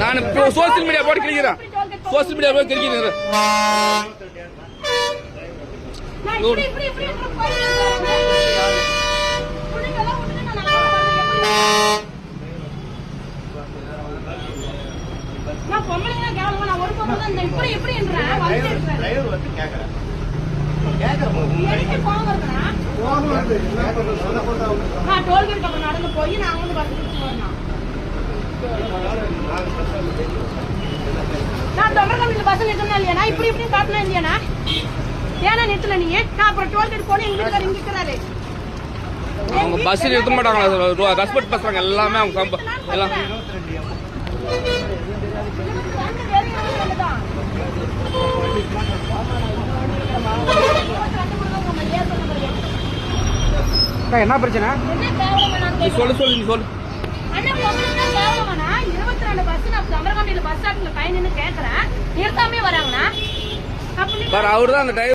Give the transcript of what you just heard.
நான் social media போட்டு கிளிக்கிறேன் social media போய் வந்து வந்து. நான் டோல்கேட் பக்கம் நடந்து போய் நான் வந்து பஸ் பிடிச்சு வரணும் நான் தொண்டர்கம்பியில் பஸ் நிறுத்தினா இல்லையாண்ணா? இப்படி இப்படி காட்டினா இல்லையாண்ணா? ஏன்னா நிறுத்தல நீ நான் அப்புறம் டோல்கேட் போனேன் இங்க இருக்காரு இங்க இருக்கிறாரு. அவங்க பஸ் நிறுத்த மாட்டாங்களா ரெஸ்பெக்ட் பண்றாங்க எல்லாமே அவங்க சம்ப- எல்லாம். என்ன பிரச்சனை. சொல்லு சொல்லு நீ சொல்லு. இருக்காமே வராங்கன்னா அவர் தான் அந்த டைம்